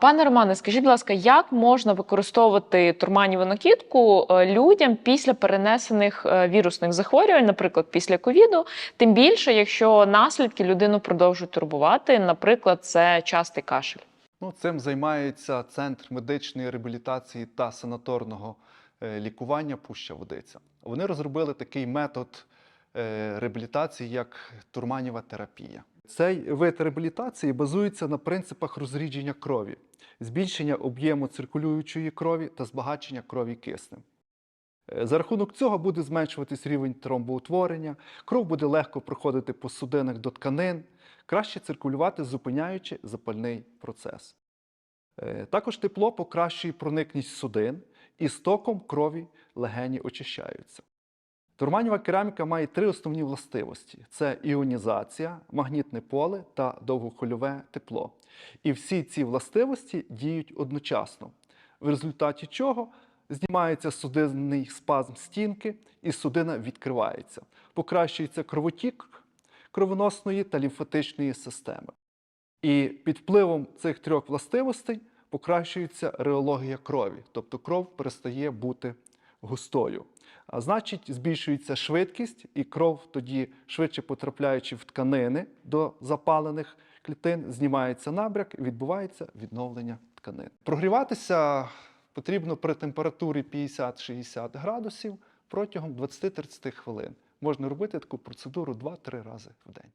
Пане Романе, скажіть, будь ласка, як можна використовувати турманіву накидку е, людям після перенесених е, вірусних захворювань, наприклад, після ковіду, тим більше, якщо наслідки людину продовжують турбувати, наприклад, це частий кашель? Ну, цим займається Центр медичної реабілітації та санаторного е, лікування Пуща Водиця. Вони розробили такий метод реабілітації, як турманіва терапія. Цей вид реабілітації базується на принципах розрідження крові, збільшення об'єму циркулюючої крові та збагачення крові киснем. Е, За рахунок цього буде зменшуватись рівень тромбоутворення, кров буде легко проходити по судинах до тканин, краще циркулювати, зупиняючи запальний процес. Е, Також тепло покращує проникність судин і стоком крові легені очищаються. Турманєва кераміка має три основні властивості: це іонізація, магнітне поле та довгохвильове тепло. І всі ці властивості діють одночасно, в результаті чого знімається судинний спазм стінки і судина відкривається, покращується кровотік кровоносної та лімфатичної системи. І під впливом цих трьох властивостей покращується реологія крові, тобто кров перестає бути густою. Значить, збільшується швидкість, і кров тоді, швидше потрапляючи в тканини до запалених клітин, знімається набряк і відбувається відновлення тканин. Прогріватися потрібно при температурі 50-60 градусів протягом 20-30 хвилин. Можна робити таку процедуру 2-3 рази в день.